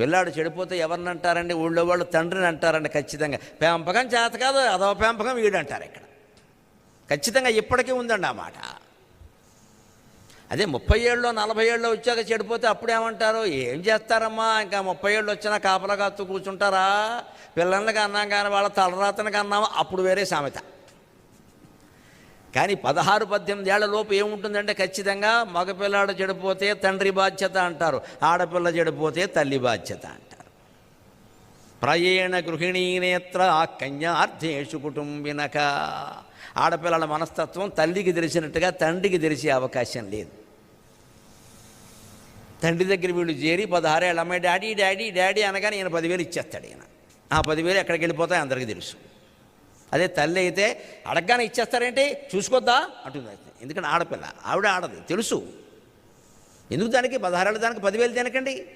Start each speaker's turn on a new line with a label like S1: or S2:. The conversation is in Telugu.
S1: పిల్లాడు చెడిపోతే ఎవరిని అంటారండి ఊళ్ళో వాళ్ళు తండ్రిని అంటారండి ఖచ్చితంగా. పెంపకం చేత కాదు అదో పెంపకం వీడంటారు ఇక్కడ. ఖచ్చితంగా ఇప్పటికీ ఉందండి ఆ మాట. అదే ముప్పై ఏళ్ళు నలభై ఏళ్ళు వచ్చాక చెడిపోతే అప్పుడేమంటారు? ఏం చేస్తారమ్మా? ఇంకా ముప్పై ఏళ్ళు వచ్చినా కాపలా కాస్తూ కూర్చుంటారా? పిల్లలకి అన్నాం కానీ వాళ్ళ తలరాతనకి అన్నామా అప్పుడు వేరే సామెత. కానీ పదహారు పద్దెనిమిది ఏళ్ళ లోపు ఏముంటుందంటే ఖచ్చితంగా మగపిల్లాడు చెడిపోతే తండ్రి బాధ్యత అంటారు ఆడపిల్ల చెడిపోతే తల్లి బాధ్యత అంటారు. ప్రయేణ గృహిణీ నేత్ర కన్యార్థేషు కుటుంబినక. ఆడపిల్లల మనస్తత్వం తల్లికి తెలిసినట్టుగా తండ్రికి తెలిసే అవకాశం లేదు. తండ్రి దగ్గర వీళ్ళు చేరి పదహారేళ్ళ అమ్మాయి డాడీ డాడీ డాడీ అనగానే ఈయన పదివేలు ఇచ్చేస్తాడు ఈయన. ఆ పదివేలు ఎక్కడికి వెళ్ళిపోతాయి అందరికీ తెలుసు. అదే తల్లి అయితే అడగగానే ఇచ్చేస్తారేంటి? చూసుకోద్దా? అంటుంది ఎందుకంటే ఆడపిల్ల. ఆవిడ ఆడదు. తెలుసు. ఎందుకు దానికి? పదహారేళ్ళ దానికి పదివేలు తినకండి